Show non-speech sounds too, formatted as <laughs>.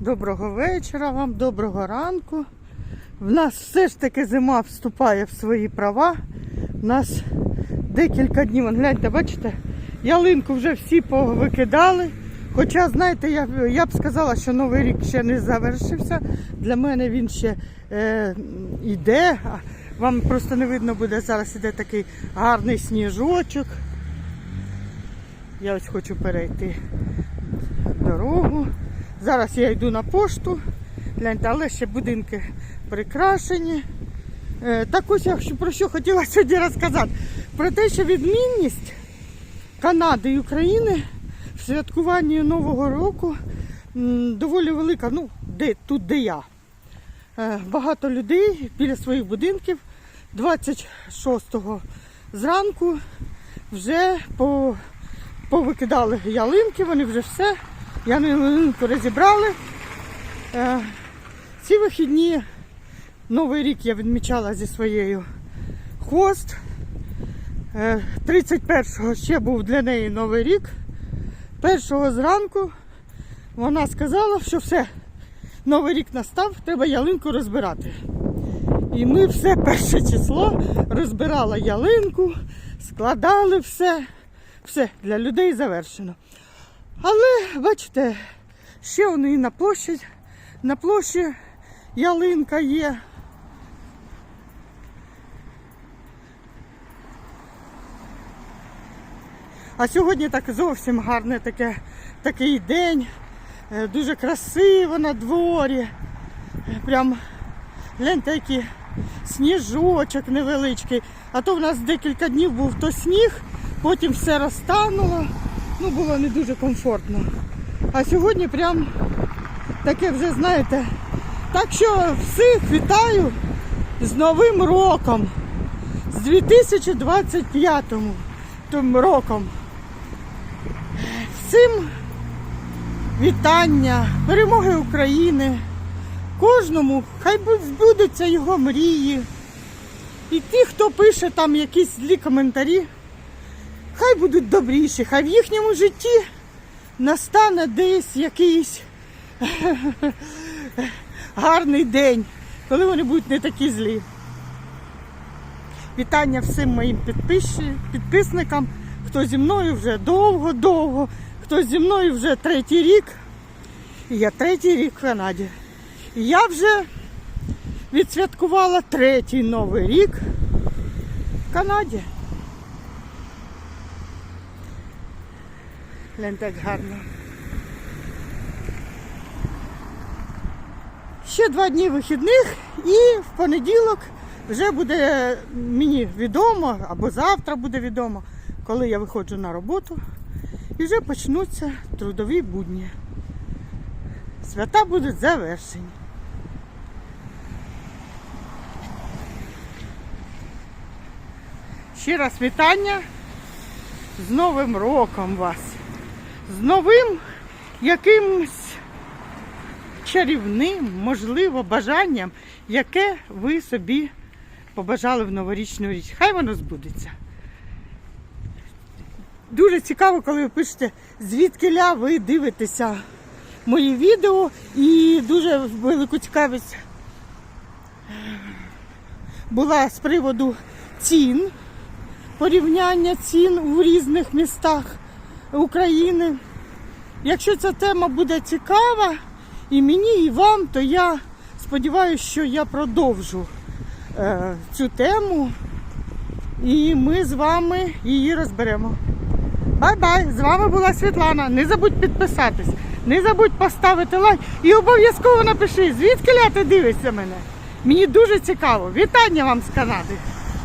Доброго вечора вам, доброго ранку. В нас все ж таки зима вступає в свої права. У нас декілька днів, гляньте, бачите, ялинку вже всі повикидали. Хоча, знаєте, я, я б сказала, що Новий рік ще не завершився. Для мене він ще е, йде. Вам просто не видно буде, зараз іде такий гарний сніжочок. Я ось хочу перейти дорогу. Зараз я йду на пошту. Гляньте, але ще будинки прикрашені. Е, так ось я про що хотіла сьогодні розказати. Про те, що відмінність Канади і України в святкуванні Нового року доволі велика. Ну, де, тут, де я. Е, багато людей біля своїх будинків 26-го зранку вже по, повикидали ялинки, вони вже все. Ялинку розібрали. Е, ці вихідні Новий рік я відмічала зі своєю хост. Е, 31-го ще був для неї Новий рік. Першого зранку вона сказала, що все, Новий рік настав, треба ялинку розбирати. І ми все перше число розбирали ялинку, складали все, все для людей завершено. Але бачите, ще вони і на площі, на площі ялинка є. А сьогодні так зовсім гарне таке, такий день. Е, Дуже красиво на дворі. Е, Прям гляньте, який сніжочок невеличкий. А то в нас декілька днів був то сніг, потім все розтануло. Ну, було не дуже комфортно. А сьогодні прям таке вже, знаєте. Так що всіх вітаю з Новим роком, з 2025 тим роком. Всім вітання, перемоги України, кожному, хай збудуться його мрії. І ті, хто пише там якісь злі коментарі, хай будуть добріші, хай в їхньому житті настане десь якийсь <laughs> гарний день, коли вони будуть не такі злі. Вітання всім моїм підписникам, хто зі мною вже довго-довго, хто зі мною вже третій рік. І я третій рік в Канаді. І я вже відсвяткувала третій новий рік в Канаді. Гляньте, як гарно. Ще два дні вихідних і в понеділок вже буде мені відомо, або завтра буде відомо, коли я виходжу на роботу. І вже почнуться трудові будні. Свята будуть завершені. Ще раз вітання з Новим роком вас. З новим якимсь чарівним, можливо, бажанням, яке ви собі побажали в новорічну річ. Хай воно збудеться. Дуже цікаво, коли ви пишете, звідки ля ви дивитеся мої відео і дуже велику цікавість була з приводу цін, порівняння цін у різних містах України. Якщо ця тема буде цікава і мені, і вам, то я сподіваюся, що я продовжу е, цю тему і ми з вами її розберемо. Бай-бай! З вами була Світлана. Не забудь підписатись, не забудь поставити лайк і обов'язково напиши, звідки ти дивишся мене. Мені дуже цікаво. Вітання вам з Канади!